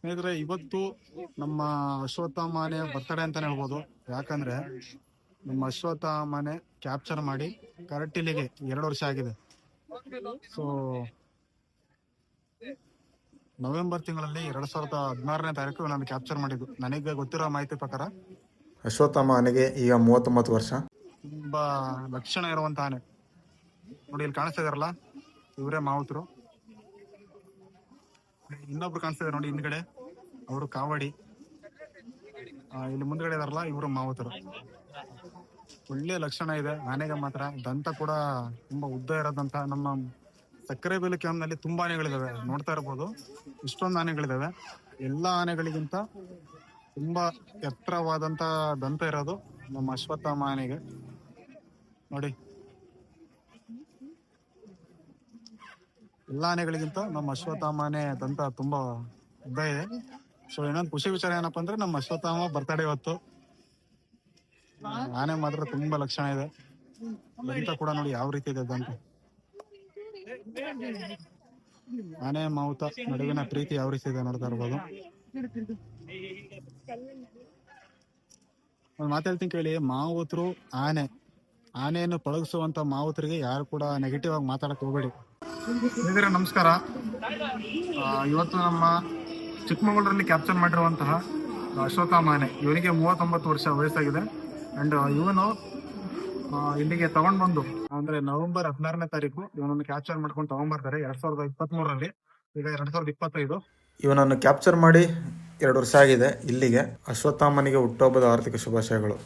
ಸ್ನೇಹಿತರೆ ಇವತ್ತು ನಮ್ಮ ಅಶ್ವತ್ಥಾಮನೆ ಬರ್ತಡೆ ಅಂತಾನೆ ಹೇಳ್ಬೋದು. ಯಾಕಂದ್ರೆ ನಮ್ಮ ಅಶ್ವತ್ಥಾಮನೆ ಕ್ಯಾಪ್ಚರ್ ಮಾಡಿ ಕರೆಕ್ಟ್ ಇಲ್ಲಿಗೆ ಎರಡು ವರ್ಷ ಆಗಿದೆ. ಸೊ ನವೆಂಬರ್ ತಿಂಗಳಲ್ಲಿ ಎರಡ್ ಸಾವಿರದ ಹದಿನಾರನೇ ತಾರೀಕು ನಾನು ಕ್ಯಾಪ್ಚರ್ ಮಾಡಿದ್ದು. ನನಗೆ ಗೊತ್ತಿರೋ ಮಾಹಿತಿ ಪ್ರಕಾರ ಅಶ್ವತ್ಥಾಮ ಮಾನೆಗೆ ಈಗ ಮೂವತ್ತೊಂಬತ್ತು ವರ್ಷ. ತುಂಬಾ ಲಕ್ಷಣ ಇರುವಂತ ಆನೆ. ನೋಡಿ ಇಲ್ಲಿ ಕಾಣಿಸ್ತಾ ಇದಾರಲ್ಲ? ಇವರೇ ಮಾವುತರು. ಇನ್ನೊಬ್ರು ಕಾಣಿಸ್ತಾ ಇದಾರೆ ನೋಡಿ ಹಿಂದ್ಗಡೆ. ಅವರು ಕಾವಡಿ. ಇಲ್ಲಿ ಮುಂದ್ಗಡೆ ಇದಾರಲ್ಲ, ಇವರು ಮಾವುತರು. ಒಳ್ಳೆ ಲಕ್ಷಣ ಇದೆ. ಆನೆಗೆ ಮಾತ್ರ. ದಂತ ಕೂಡ ತುಂಬಾ ಉದ್ದ ಇರೋದಂತ ನಮ್ಮ ಸಕ್ಕರೆ ಬೇಲು ಕ್ಯಾಂಪ್ನಲ್ಲಿ ತುಂಬಾ ಆನೆಗಳಿದಾವೆ ನೋಡ್ತಾ ಇರ್ಬೋದು. ಇಷ್ಟೊಂದು ಆನೆಗಳಿದಾವೆ. ಎಲ್ಲಾ ಆನೆಗಳಿಗಿಂತ ತುಂಬಾ ಎತ್ತರವಾದಂತ ದಂತ ಇರೋದು ನಮ್ಮ ಅಶ್ವತ್ಥಾಮ ಆನೆಗೆ. ನೋಡಿ. ಎಲ್ಲ ಆನೆಗಳಿಗಿಂತ ನಮ್ಮ ಅಶ್ವತ್ಥಾಮ ಆನೆ ದಂತ ತುಂಬಾ ಉದ್ದ ಇದೆ. ಸೊ ಇನ್ನೊಂದು ಖುಷಿ ವಿಚಾರ ಏನಪ್ಪ ಅಂದ್ರೆ ನಮ್ಮ ಅಶ್ವತ್ಥಾಮ ಬರ್ತಡೇ ಇವತ್ತು. ಆನೆ ಮಾತ್ರ ತುಂಬಾ ಲಕ್ಷಣ ಇದೆ. ದಂತ ಕೂಡ ನೋಡಿ ಯಾವ ರೀತಿ ಇದೆ ದಂತ ಆನೆ, ಮಾವುತ ನಡುವಿನ ಪ್ರೀತಿ ಯಾವ ರೀತಿ ಇದೆ ನೋಡ್ತಾ ಇರ್ಬೋದು. ಒಂದು ಮಾತಾಡ್ತೀನಿ ಕೇಳಿ, ಮಾವುತರು ಆನೆ. ಆನೆಯನ್ನು ಪಳಗಿಸುವಂತ ಮಾವುತರಿಗೆ ಯಾರು ಕೂಡ ನೆಗೆಟಿವ್ ಆಗಿ ಮಾತಾಡಕ್ ಹೋಗ್ಬೇಡಿ. ಸ್ನೇಹಿತರೆ, ನಮಸ್ಕಾರ. ಇವತ್ತು ನಮ್ಮ ಚಿಕ್ಕಮಗಳೂರಲ್ಲಿ ಕ್ಯಾಪ್ಚರ್ ಮಾಡಿರುವಂತಹ ಅಶೋಕ ಮಾನೆ. ಇವನಿಗೆ ಮೂವತ್ತೊಂಬತ್ತು ವರ್ಷ ವಯಸ್ಸಾಗಿದೆ. ಅಂಡ್ ಇವನು ಇಲ್ಲಿಗೆ ತಗೊಂಡ್ ಬಂದು ಅಂದ್ರೆ ನವೆಂಬರ್ ಹದಿನಾರನೇ ತಾರೀಕು ಇವನನ್ನು ಕ್ಯಾಪ್ಚರ್ ಮಾಡ್ಕೊಂಡು ತಗೊಂಡ್ಬರ್ತಾರೆ, ಎರಡ್ ಸಾವಿರದ ಇಪ್ಪತ್ತ್ ಮೂರರಲ್ಲಿ ಈಗ ಎರಡ್ ಸಾವಿರದ ಇಪ್ಪತ್ತೈದು. ಇವನನ್ನು ಕ್ಯಾಪ್ಚರ್ ಮಾಡಿ ಎರಡು ವರ್ಷ ಆಗಿದೆ ಇಲ್ಲಿಗೆ. ಅಶ್ವತ್ಥಾಮನಿಗೆ ಹುಟ್ಟುಹಬ್ಬದ ಆರ್ಥಿಕ ಶುಭಾಶಯಗಳು.